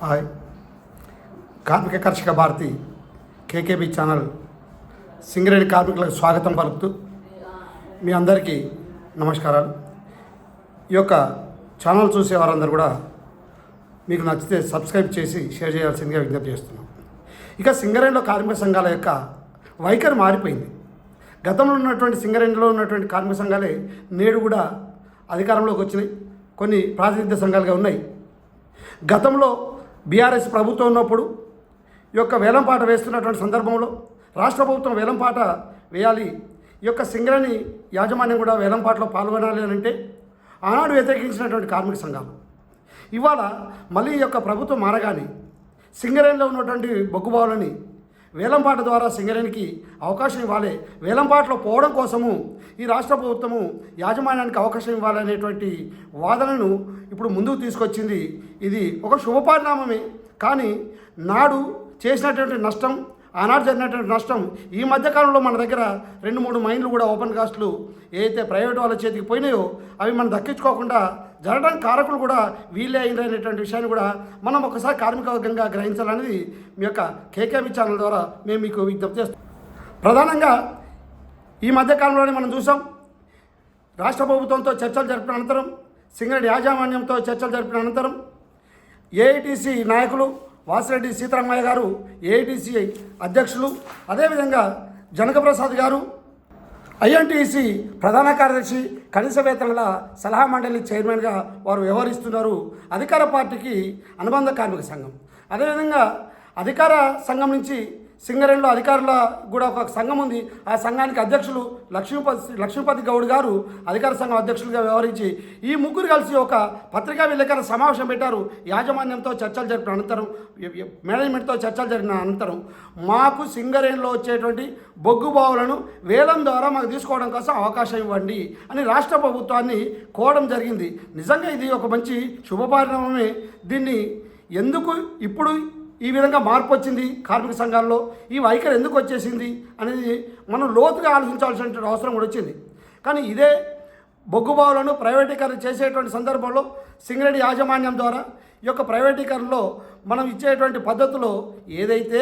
Hi. కార్మిక కర్షక Bharati కేకేబీ channel Singareni కార్మికులకు స్వాగతం పలుకుతూ మీ అందరికీ నమస్కారాలు. ఈ యొక్క ఛానల్ చూసే వారందరూ కూడా మీకు నచ్చితే సబ్స్క్రైబ్ చేసి షేర్ చేయాల్సిందిగా విజ్ఞప్తి చేస్తున్నాం. ఇక సింగరేణిలో కార్మిక సంఘాల యొక్క వైఖరి మారిపోయింది. గతంలో ఉన్నటువంటి సింగరేణిలో ఉన్నటువంటి కార్మిక సంఘాలే నేడు కూడా అధికారంలోకి వచ్చినాయి. కొన్ని ప్రాతినిధ్య సంఘాలుగా ఉన్నాయి. గతంలో బీఆర్ఎస్ ప్రభుత్వం ఉన్నప్పుడు ఈ యొక్క వేలంపాట వేస్తున్నటువంటి సందర్భంలో రాష్ట్ర ప్రభుత్వం వేలంపాట వేయాలి. ఈ యొక్క సింగరేణి యాజమాన్యం కూడా వేలంపాటలో పాల్గొనాలి అని అంటే ఆనాడు వ్యతిరేకించినటువంటి కార్మిక సంఘాలు. ఇవాళ మళ్ళీ ఈ యొక్క ప్రభుత్వం మారగానే సింగరేణిలో ఉన్నటువంటి బొగ్గుబావులని వేలంపాట ద్వారా సింగరేణికి అవకాశం ఇవ్వాలి. వేలంపాటలో పోవడం కోసము ఈ రాష్ట్ర ప్రభుత్వము యాజమాన్యానికి అవకాశం ఇవ్వాలనేటువంటి వాదనను ఇప్పుడు ముందుకు తీసుకొచ్చింది. ఇది ఒక శుభపరిణామమే. కానీ నాడు చేసినటువంటి నష్టం ఆనాడు జరిగినటువంటి నష్టం ఈ మధ్యకాలంలో మన దగ్గర రెండు మూడు మైన్లు కూడా ఓపెన్ కాస్ట్లు ఏదైతే ప్రైవేట్ వాళ్ళ చేతికి పోయినాయో అవి మనం దక్కించుకోకుండా జరగడానికి కారకులు కూడా వీళ్ళే అయినటువంటి విషయాన్ని కూడా మనం ఒకసారి కార్మిక వర్గంగా గ్రహించాలనేది మీ యొక్క కేకేబీ ఛానల్ ద్వారా మేము మీకు విజ్ఞప్తి చేస్తాం. ప్రధానంగా ఈ మధ్యకాలంలోనే మనం చూసాం రాష్ట్ర ప్రభుత్వంతో చర్చలు జరిపిన అనంతరం సింగరేణి యాజమాన్యంతో చర్చలు జరిపిన అనంతరం ఏఐటీసీ నాయకులు వాసిరెడ్డి సీతారామయ్య గారు ఏఐటీసీ అధ్యక్షులు అదేవిధంగా జనకప్రసాద్ గారు ఐఎన్టీసీ ప్రధాన కార్యదర్శి కనీస వేతనాల సలహా మండలి చైర్మన్గా వారు వ్యవహరిస్తున్నారు. అధికార పార్టీకి అనుబంధ కార్మిక సంఘం. అదేవిధంగా అధికార సంఘం నుంచి సింగరేణిలో అధికారుల కూడా ఒక సంఘం ఉంది. ఆ సంఘానికి అధ్యక్షులు లక్ష్మీపతి లక్ష్మీపతి గౌడ్ గారు అధికార సంఘం అధ్యక్షులుగా వ్యవహరించి ఈ ముగ్గురు కలిసి ఒక పత్రికా విలేకరుల సమావేశం పెట్టారు. యాజమాన్యంతో చర్చలు జరిపిన అనంతరం మేనేజ్మెంట్తో చర్చలు జరిపిన అనంతరం మాకు సింగరేణిలో వచ్చేటువంటి బొగ్గు బావులను వేలం ద్వారా మాకు తీసుకోవడం కోసం అవకాశం ఇవ్వండి అని రాష్ట్ర ప్రభుత్వాన్ని కోవడం జరిగింది. నిజంగా ఇది ఒక మంచి శుభపరిణామమే దీన్ని ఎందుకు ఇప్పుడు ఈ విధంగా మార్పు వచ్చింది కార్మిక సంఘాల్లో. ఈ వైఖరి ఎందుకు వచ్చేసింది అనేది మనం లోతుగా ఆలోచించాల్సిన అవసరం కూడా వచ్చింది. కానీ ఇదే బొగ్గుబావులను ప్రైవేటీకరణ చేసేటువంటి సందర్భంలో సింగరేణి యాజమాన్యం ద్వారా ఈ యొక్క ప్రైవేటీకరణలో మనం ఇచ్చేటువంటి పద్ధతిలో ఏదైతే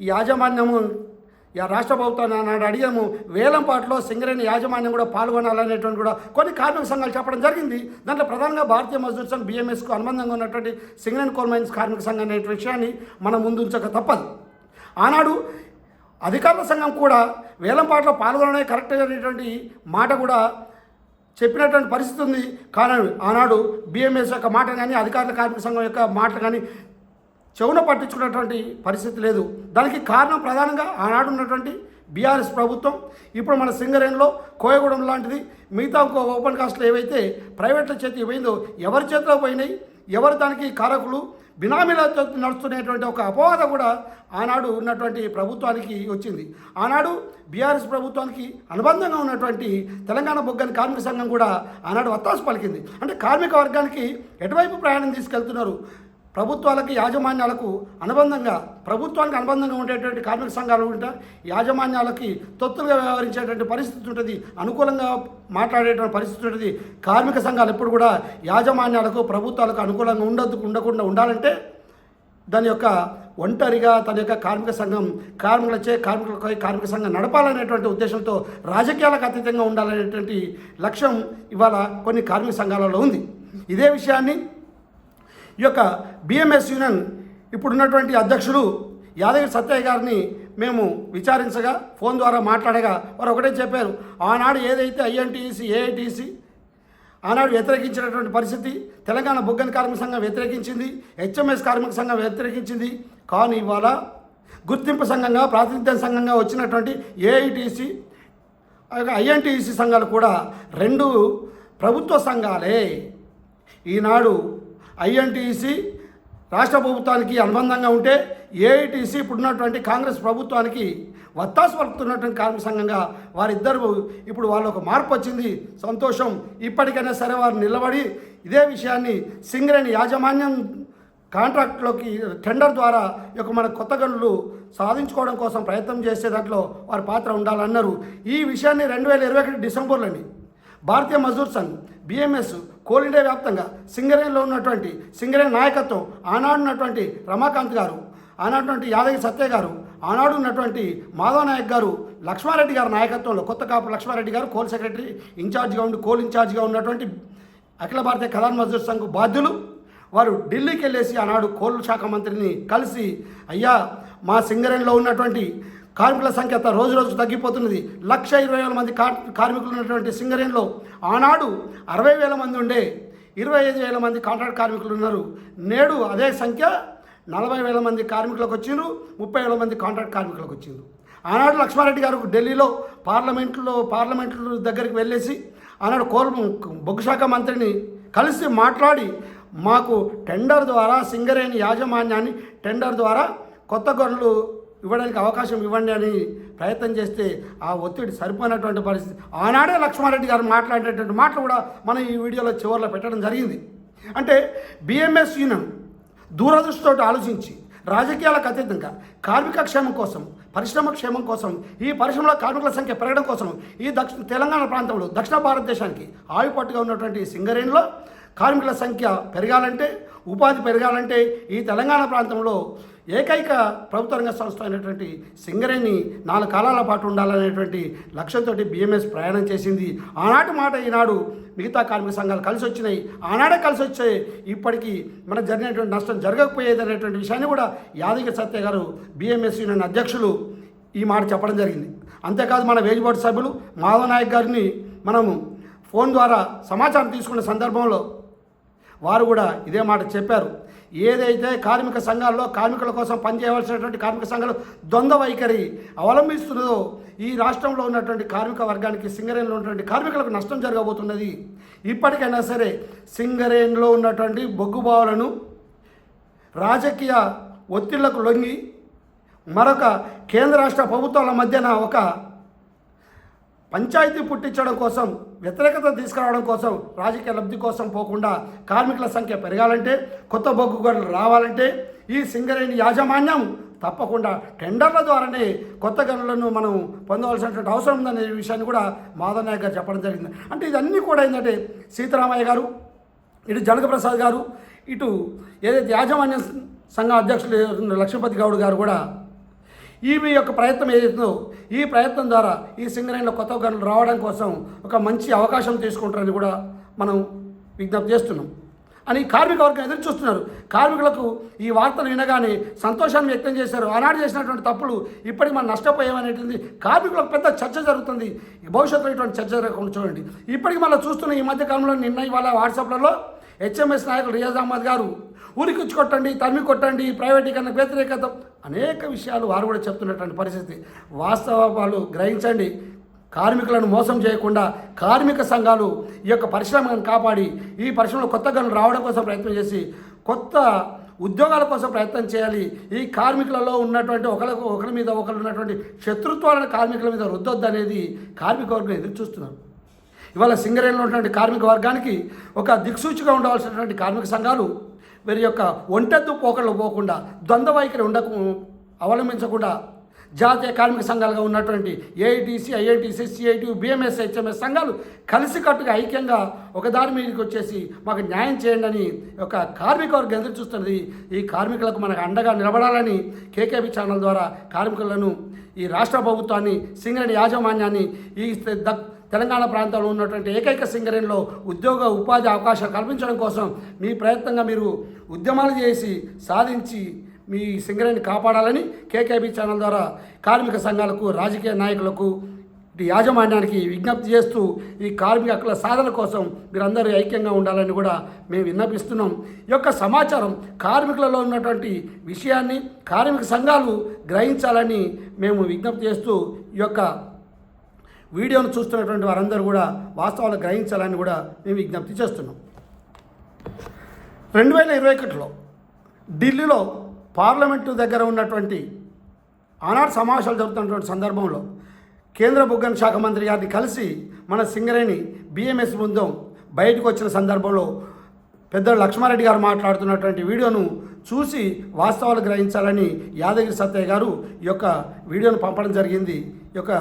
ఈ యాజమాన్యము రాష్ట్ర ప్రభుత్వాన్ని నాడు అడిగాము వేలంపాట్లో సింగరేణి యాజమాన్యం కూడా పాల్గొనాలనేటువంటి కూడా కొన్ని కార్మిక సంఘాలు చెప్పడం జరిగింది. దాంట్లో ప్రధానంగా భారతీయ మజ్దూర్ సంఘ్ బీఎంఎస్కు అనుబంధంగా ఉన్నటువంటి సింగరేణి కోల్ మైన్స్ కార్మిక సంఘం అనే విషయాన్ని మనం ముందు ఉంచక తప్పదు. ఆనాడు అధికారుల సంఘం కూడా వేలంపాట్లో పాల్గొనడమే కరెక్ట్ అనేటువంటి మాట కూడా చెప్పినటువంటి పరిస్థితి ఉంది. కానీ ఆనాడు బిఎంఎస్ యొక్క మాట కానీ అధికారుల కార్మిక సంఘం యొక్క మాట కానీ చెవున పట్టించుకున్నటువంటి పరిస్థితి లేదు. దానికి కారణం ప్రధానంగా ఆనాడు ఉన్నటువంటి బీఆర్ఎస్ ప్రభుత్వం ఇప్పుడు మన సింగరేణిలో కోయగూడెం లాంటిది మిగతా ఇంకో ఓపెన్ కాస్ట్లు ఏవైతే ప్రైవేట్ల చేతికి పోయిందో ఎవరి చేతిలో పోయినాయి ఎవరు దానికి కారకులు బినామీలతో నడుస్తున్నటువంటి ఒక అపవాద కూడా ఆనాడు ఉన్నటువంటి ప్రభుత్వానికి వచ్చింది. ఆనాడు బీఆర్ఎస్ ప్రభుత్వానికి అనుబంధంగా ఉన్నటువంటి తెలంగాణ బొగ్గని కార్మిక సంఘం కూడా ఆనాడు వత్తాసు పలికింది. అంటే కార్మిక వర్గానికి ఎటువైపు ప్రయాణం తీసుకెళ్తున్నారు? ప్రభుత్వాలకి యాజమాన్యాలకు అనుబంధంగా ప్రభుత్వానికి అనుబంధంగా ఉండేటువంటి కార్మిక సంఘాలు ఉంటాయి యాజమాన్యాలకి తొత్తులుగా వ్యవహరించేటువంటి పరిస్థితి ఉంటుంది అనుకూలంగా మాట్లాడేటువంటి పరిస్థితి ఉంటుంది. కార్మిక సంఘాలు ఎప్పుడు కూడా యాజమాన్యాలకు ప్రభుత్వాలకు అనుకూలంగా ఉండదు ఉండకుండా ఉండాలంటే దాని యొక్క ఒంటరిగా తన యొక్క కార్మిక సంఘం కార్మికులచే కార్మికులపై కార్మిక సంఘం నడపాలనేటువంటి ఉద్దేశంతో రాజకీయాలకు అతీతంగా ఉండాలనేటువంటి లక్ష్యం ఇవాళ కొన్ని కార్మిక సంఘాలలో ఉంది. ఇదే విషయాన్ని ఈ యొక్క బిఎంఎస్ యూనియన్ ఇప్పుడున్నటువంటి అధ్యక్షులు యాదగిరి సత్యయ్య గారిని మేము విచారించగా ఫోన్ ద్వారా మాట్లాడగా వారు ఒకటే చెప్పారు. ఆనాడు ఏదైతే ఐఎన్టీసీ ఏఐటీసీ ఆనాడు వ్యతిరేకించినటువంటి పరిస్థితి తెలంగాణ బొగ్గని కార్మిక సంఘం వ్యతిరేకించింది హెచ్ఎంఎస్ కార్మిక సంఘం వ్యతిరేకించింది. కానీ ఇవాళ గుర్తింపు సంఘంగా ప్రాతినిధ్య సంఘంగా వచ్చినటువంటి ఏఐటీసీ ఐఎన్టీసీ సంఘాలు కూడా రెండు ప్రభుత్వ సంఘాలే. ఈనాడు ఐఎన్టీసీ రాష్ట్ర ప్రభుత్వానికి అనుబంధంగా ఉంటే ఏఐటీసీ ఇప్పుడున్నటువంటి కాంగ్రెస్ ప్రభుత్వానికి వత్తాసు పలుకుతున్నటువంటి కార్మిక సంఘంగా వారిద్దరు ఇప్పుడు వాళ్ళ ఒక మార్పు వచ్చింది. సంతోషం ఇప్పటికైనా సరే వారు నిలబడి ఇదే విషయాన్ని సింగరేణి యాజమాన్యం కాంట్రాక్ట్లోకి టెండర్ ద్వారా ఈ యొక్క మన కొత్త గనులు సాధించుకోవడం కోసం ప్రయత్నం చేసే దాంట్లో వారి పాత్ర ఉండాలన్నారు. ఈ విషయాన్ని రెండు వేల ఇరవై ఒకటి డిసెంబర్లోని Bharatiya Mazdoor Sangh BMS Coal India వ్యాప్తంగా సింగరేణిలో ఉన్నటువంటి సింగరేణి నాయకత్వం ఆనాడున్నటువంటి రమాకాంత్ గారు ఆనాటువంటి యాదగిరి సత్య గారు ఆనాడు ఉన్నటువంటి మాధవ నాయక్ గారు లక్ష్మారెడ్డి గారి నాయకత్వంలో కొత్త కాపు లక్ష్మారెడ్డి గారు కోల్ సెక్రటరీ ఇన్ఛార్జిగా ఉండి కోల్ ఇన్ఛార్జిగా ఉన్నటువంటి అఖిల భారతీయ కళాన్ మజ్దూర్ సంఘ్ బాధ్యులు. వారు ఢిల్లీకి వెళ్ళేసి ఆనాడు కోల్ శాఖ మంత్రిని కలిసి అయ్యా మా సింగరేణిలో ఉన్నటువంటి కార్మికుల సంఖ్య రోజు రోజు తగ్గిపోతున్నది. లక్ష ఇరవై వేల మంది కార్ కార్మికులు ఉన్నటువంటి సింగరేణిలో ఆనాడు అరవై వేల మంది ఉండే ఇరవై ఐదు వేల మంది కాంట్రాక్ట్ కార్మికులు ఉన్నారు. నేడు అదే సంఖ్య నలభై వేల మంది కార్మికులకు వచ్చిండ్రు ముప్పై వేల మంది కాంట్రాక్ట్ కార్మికులకు వచ్చిండ్రు. ఆనాడు లక్ష్మారెడ్డి గారు ఢిల్లీలో పార్లమెంట్లో పార్లమెంటు దగ్గరికి వెళ్ళేసి ఆనాడు కోల్ బొగ్గు శాఖ మంత్రిని కలిసి మాట్లాడి మాకు టెండర్ ద్వారా సింగరేణి యాజమాన్యాన్ని టెండర్ ద్వారా కొత్త గొర్రెలు ఇవ్వడానికి అవకాశం ఇవ్వండి అని ప్రయత్నం చేస్తే ఆ ఒత్తిడి సరిపోయినటువంటి పరిస్థితి. ఆనాడే లక్ష్మారెడ్డి గారు మాట్లాడేటువంటి మాటలు కూడా మనం ఈ వీడియోలో చివరిలో పెట్టడం జరిగింది. అంటే బిఎంఎస్ యూనియన్ దూరదృష్టితో ఆలోచించి రాజకీయాలకు అతీతంగా కార్మిక క్షేమం కోసం పరిశ్రమ క్షేమం కోసం ఈ పరిశ్రమలో కార్మికుల సంఖ్య పెరగడం కోసం ఈ దక్షిణ తెలంగాణ ప్రాంతంలో దక్షిణ భారతదేశానికి ఆయుపట్టుగా ఉన్నటువంటి సింగరేణిలో కార్మికుల సంఖ్య పెరగాలంటే ఉపాధి పెరగాలంటే ఈ తెలంగాణ ప్రాంతంలో ఏకైక ప్రభుత్వ రంగ సంస్థ అయినటువంటి సింగరేణి నాలుగు కాలాల పాటు ఉండాలనేటువంటి లక్ష్యంతో బిఎంఎస్ ప్రయాణం చేసింది. ఆనాటి మాట ఈనాడు మిగతా కార్మిక సంఘాలు కలిసి వచ్చినాయి. ఆనాడే కలిసి వచ్చాయి ఇప్పటికీ మనకు జరిగినటువంటి నష్టం జరగకపోయేది అనేటువంటి విషయాన్ని కూడా యాదగిరి సత్య గారు బిఎంఎస్ యూనియన్ అధ్యక్షులు ఈ మాట చెప్పడం జరిగింది. అంతేకాదు మన వేజ్ బోర్డు సభ్యులు మాధవ నాయక్ గారిని మనము ఫోన్ ద్వారా సమాచారం తీసుకున్న సందర్భంలో వారు కూడా ఇదే మాట చెప్పారు. ఏదైతే కార్మిక సంఘాల్లో కార్మికుల కోసం పనిచేయవలసినటువంటి కార్మిక సంఘాలు ద్వంద్వ వైఖరి అవలంబిస్తున్నదో ఈ రాష్ట్రంలో ఉన్నటువంటి కార్మిక వర్గానికి సింగరేణిలో ఉన్నటువంటి కార్మికులకు నష్టం జరగబోతున్నది. ఇప్పటికైనా సరే సింగరేణిలో ఉన్నటువంటి బొగ్గుబావులను రాజకీయ ఒత్తిళ్ళకు లొంగి మరొక కేంద్ర రాష్ట్ర ప్రభుత్వాల మధ్యన ఒక పంచాయతీ పుట్టించడం కోసం వ్యతిరేకత తీసుకురావడం కోసం రాజకీయ లబ్ధి కోసం పోకుండా కార్మికుల సంఖ్య పెరగాలంటే కొత్త బొగ్గు గనులు రావాలంటే ఈ సింగరేణి యాజమాన్యం తప్పకుండా టెండర్ల ద్వారానే కొత్త గనులను మనం పొందవలసినటువంటి అవసరం ఉందనే విషయాన్ని కూడా మాధవ్ నాయక్ గారు చెప్పడం జరిగింది. అంటే ఇదన్నీ కూడా ఏంటంటే సీతారామయ్య గారు ఇటు జనకప్రసాద్ గారు ఇటు ఏదైతే యాజమాన్య సంఘ అధ్యక్షులు లక్ష్మీపతి గౌడ్ గారు కూడా ఈమె యొక్క ప్రయత్నం ఏదైతుందో ఈ ప్రయత్నం ద్వారా ఈ సింగరేణిలో కొత్త గనులు రావడం కోసం ఒక మంచి అవకాశం తీసుకుంటారని కూడా మనం విజ్ఞప్తి చేస్తున్నాం. అని కార్మిక వర్గం ఎదురు చూస్తున్నారు. కార్మికులకు ఈ వార్తలు వినగానే సంతోషాన్ని వ్యక్తం చేశారు. ఆనాడు చేసినటువంటి తప్పులు ఇప్పటికి మనం నష్టపోయామనేటువంటి కార్మికులకు పెద్ద చర్చ జరుగుతుంది. భవిష్యత్తులో ఇటువంటి చర్చ జరగకుండా చూడండి. ఇప్పటికి మనం చూస్తున్న ఈ మధ్య కాలంలో నిన్న ఇవాళ వాట్సాప్లలో హెచ్ఎంఎస్ నాయకులు రియాజ్ అహ్మద్ గారు ఊరికిచ్చి కొట్టండి తరిమి కొట్టండి ప్రైవేటీకరణ వ్యతిరేకత అనేక విషయాలు వారు కూడా చెప్తున్నటువంటి పరిస్థితి. వాస్తవాలు గ్రహించండి. కార్మికులను మోసం చేయకుండా కార్మిక సంఘాలు ఈ యొక్క పరిశ్రమను కాపాడి ఈ పరిశ్రమలో కొత్త గనులు రావడం కోసం ప్రయత్నం చేసి కొత్త ఉద్యోగాల కోసం ప్రయత్నం చేయాలి. ఈ కార్మికులలో ఉన్నటువంటి ఒకరికి ఒకరి మీద ఒకరు ఉన్నటువంటి శత్రుత్వాలను కార్మికుల మీద రుద్దొద్దు అనేది కార్మిక వర్గం ఎదురు చూస్తున్నారు. ఇవాళ సింగరేణిలో ఉన్నటువంటి కార్మిక వర్గానికి ఒక దిక్సూచిగా ఉండవలసినటువంటి కార్మిక సంఘాలు వీరి యొక్క ఒంటెత్తు పోకళ్ళు పోకుండా ద్వంద్వ వైఖరి ఉండక అవలంబించకుండా జాతీయ కార్మిక సంఘాలుగా ఉన్నటువంటి AITC IITC CIT BMS HMS సంఘాలు కలిసికట్టుగా ఐక్యంగా ఒక దారి మీదకి వచ్చేసి మాకు న్యాయం చేయండి అని ఒక కార్మిక వర్గం ఎదురు చూస్తున్నది. ఈ కార్మికులకు మనకు అండగా నిలబడాలని కేకేబీ ఛానల్ ద్వారా కార్మికులను ఈ రాష్ట్ర ప్రభుత్వాన్ని సింగరేణి యాజమాన్యాన్ని ఈ తెలంగాణ ప్రాంతంలో ఉన్నటువంటి ఏకైక సింగరేణిలో ఉద్యోగ ఉపాధి అవకాశాలు కల్పించడం కోసం మీ ప్రయత్నంగా మీరు ఉద్యమాలు చేసి సాధించి మీ సింగరేణిని కాపాడాలని కేకేబీ ఛానల్ ద్వారా కార్మిక సంఘాలకు రాజకీయ నాయకులకు యాజమాన్యానికి విజ్ఞప్తి చేస్తూ ఈ కార్మిక హక్కుల సాధన కోసం మీరందరూ ఐక్యంగా ఉండాలని కూడా మేము విన్నపిస్తున్నాం. ఈ యొక్క సమాచారం కార్మికులలో ఉన్నటువంటి విషయాన్ని కార్మిక సంఘాలు గ్రహించాలని మేము విజ్ఞప్తి చేస్తూ ఈ యొక్క వీడియోను చూస్తున్నటువంటి వారందరూ కూడా వాస్తవాలు గ్రహించాలని కూడా మేము విజ్ఞప్తి చేస్తున్నాం. రెండు వేల ఇరవై ఒకటిలో ఢిల్లీలో పార్లమెంటు దగ్గర ఉన్నటువంటి ఆనాడు సమావేశాలు జరుగుతున్నటువంటి సందర్భంలో కేంద్ర బుగ్గన శాఖ మంత్రి గారిని కలిసి మన సింగరేణి బిఎంఎస్ బృందం బయటకు వచ్చిన సందర్భంలో పెద్ద లక్ష్మారెడ్డి గారు మాట్లాడుతున్నటువంటి వీడియోను చూసి వాస్తవాలు గ్రహించాలని యాదగిరి సత్తయ్య గారు ఈ యొక్క వీడియోను పంపడం జరిగింది. ఈ యొక్క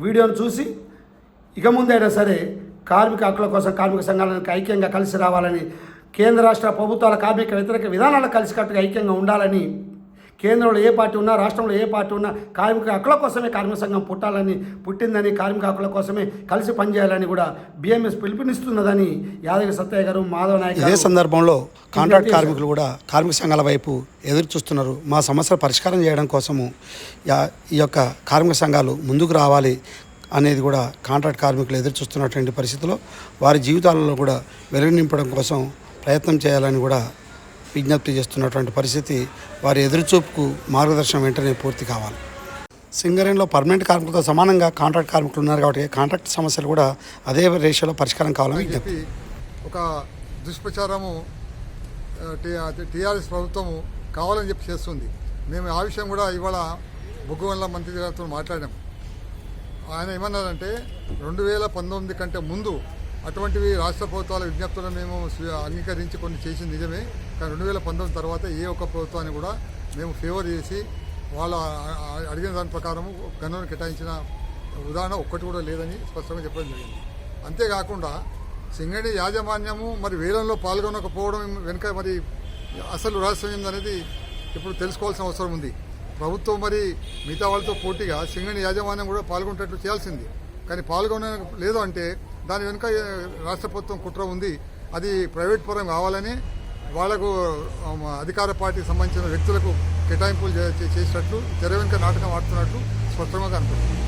వీడియోను చూసి ఇక ముందైనా సరే కార్మిక హక్కుల కోసం కార్మిక సంఘాలకు ఐక్యంగా కలిసి రావాలని కేంద్ర రాష్ట్ర ప్రభుత్వాల కార్మిక వ్యతిరేక విధానాలు కలిసికట్టుగా ఐక్యంగా ఉండాలని కేంద్రంలో ఏ పార్టీ ఉన్నా రాష్ట్రంలో ఏ పార్టీ ఉన్నా కార్మిక హక్కుల కోసమే కార్మిక సంఘం పుట్టాలని పుట్టిందని కార్మిక హక్కుల కోసమే కలిసి పనిచేయాలని కూడా బిఎంఎస్ పిలుపునిస్తున్నదని యాదగిరి సత్తయ్య గారు మాధవ నాయక్ ఇదే సందర్భంలో కాంట్రాక్ట్ కార్మికులు కూడా కార్మిక సంఘాల వైపు ఎదురు చూస్తున్నారు. మా సమస్యలు పరిష్కారం చేయడం కోసము ఈ యొక్క కార్మిక సంఘాలు ముందుకు రావాలి అనేది కూడా కాంట్రాక్ట్ కార్మికులు ఎదురు చూస్తున్నటువంటి పరిస్థితిలో వారి జీవితాలలో కూడా వెలుగు నింపడం కోసం ప్రయత్నం చేయాలని కూడా విజ్ఞప్తి చేస్తున్నటువంటి పరిస్థితి వారి ఎదురుచూపుకు మార్గదర్శనం వెంటనే పూర్తి కావాలి. సింగరేణిలో పర్మనెంట్ కార్మికులతో సమానంగా కాంట్రాక్ట్ కార్మికులు ఉన్నారు కాబట్టి కాంట్రాక్ట్ సమస్యలు కూడా అదే రేషియోలో పరిష్కారం కావాలని చెప్పి ఒక దుష్ప్రచారము టీఆర్ఎస్ ప్రభుత్వము కావాలని చెప్పి చేస్తుంది. మేము ఆ విషయం కూడా ఇవాళ బొగ్గువల్ల మంత్రి గారితో మాట్లాడాం ఆయన ఏమన్నారంటే రెండు వేల పంతొమ్మిది కంటే ముందు అటువంటివి రాష్ట్ర ప్రభుత్వాల విజ్ఞప్తులను మేము అంగీకరించి కొన్ని చేసింది నిజమే. కానీ రెండు వేల పంతొమ్మిది తర్వాత ఏ ఒక్క ప్రభుత్వాన్ని కూడా మేము ఫేవర్ చేసి వాళ్ళ అడిగిన దాని ప్రకారం గన్నును కేటాయించిన ఉదాహరణ ఒక్కటి కూడా లేదని స్పష్టంగా చెప్పడం జరిగింది. అంతేకాకుండా సింగడి యాజమాన్యము మరి వేలంలో పాల్గొనకపోవడం వెనుక మరి అసలు రహస్యం ఏందనేది ఇప్పుడు తెలుసుకోవాల్సిన అవసరం ఉంది. ప్రభుత్వం మరి మిగతా వాళ్ళతో పోటీగా సింగడి యాజమాన్యం కూడా పాల్గొనేటట్లు చేయాల్సింది. కానీ పాల్గొన లేదు అంటే దాని వెనుక రాష్ట్ర ప్రభుత్వం కుట్ర ఉంది అది ప్రైవేట్ పరం కావాలని వాళ్ళకు అధికార పార్టీకి సంబంధించిన వ్యక్తులకు కేటాయింపులు చేసినట్లు తెర వెనుక నాటకం ఆడుతున్నట్లు స్పష్టంగా కనపడుతుంది.